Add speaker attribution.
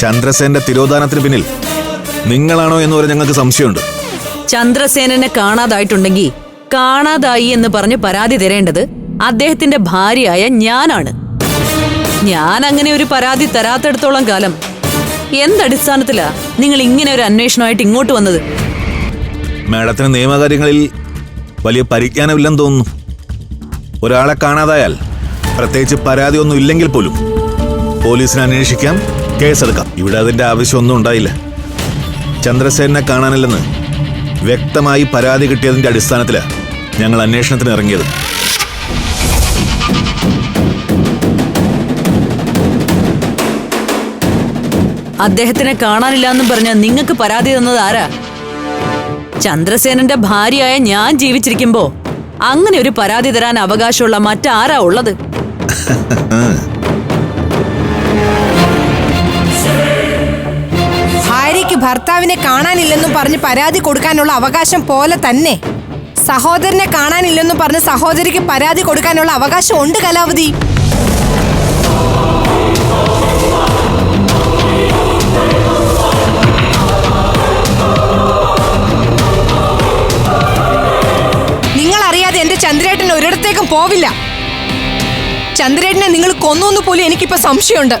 Speaker 1: ചന്ദ്രസേന്റെ തിരോധാനത്തിന് പിന്നിൽ നിങ്ങളാണോ എന്ന് വരെ ഞങ്ങൾക്ക് സംശയമുണ്ട്.
Speaker 2: ചന്ദ്രസേനനെ കാണാതായിട്ടുണ്ടെങ്കിൽ കാണാതായി എന്ന് പറഞ്ഞ് പരാതി തരേണ്ടത് അദ്ദേഹത്തിന്റെ ഭാര്യയായ ഞാനാണ്. ഞാൻ അങ്ങനെ ഒരു പരാതി തരാത്തെടുത്തോളം കാലം എന്തടിസ്ഥാനത്തിലാ നിങ്ങൾ ഇങ്ങനെ ഒരു അന്വേഷണമായിട്ട് ഇങ്ങോട്ട് വന്നത്?
Speaker 1: മാഡത്തിന് നിയമകാര്യങ്ങളിൽ വലിയ പരിജ്ഞാനമില്ലെന്ന് തോന്നുന്നു. ഒരാളെ കാണാതായാൽ പ്രത്യേകിച്ച് പരാതിയൊന്നും ഇല്ലെങ്കിൽ പോലും പോലീസിനെ അന്വേഷിക്കാം കേസെടുക്കാം ഇവിടെ അതിന്റെ ആവശ്യമൊന്നും ഉണ്ടായില്ല. ചന്ദ്രസേനെ കാണാനില്ലെന്ന് വ്യക്തമായി പരാതി കിട്ടിയതിന്റെ അടിസ്ഥാനത്തിലാണ് ഞങ്ങൾ അന്വേഷണത്തിന് ഇറങ്ങിയത്.
Speaker 2: അദ്ദേഹത്തിനെ കാണാനില്ല എന്നും പറഞ്ഞ നിങ്ങൾക്ക് പരാതി തന്നത് ആരാ? ചന്ദ്രസേനന്റെ ഭാര്യയായ ഞാൻ ജീവിച്ചിരിക്കുമ്പോ അങ്ങനെ ഒരു പരാതി തരാൻ അവകാശമുള്ള മറ്റാരാ ഉള്ളത്?
Speaker 3: ഭർത്താവിനെ കാണാനില്ലെന്നും പറഞ്ഞ് പരാതി കൊടുക്കാനുള്ള അവകാശം പോലെ തന്നെ. സഹോദരനെ കാണാനില്ലെന്നും പറഞ്ഞ് സഹോദരിക്ക് പരാതി കൊടുക്കാനുള്ള അവകാശം ഉണ്ട് കലാവതി. നിങ്ങൾ അറിയാതെ ചന്ദ്രേട്ടൻ ഒരിടത്തേക്കും പോവില്ല. ചന്ദ്രേട്ടനെ നിങ്ങൾ കൊന്നു പോലും എനിക്കിപ്പോ സംശയമുണ്ട്.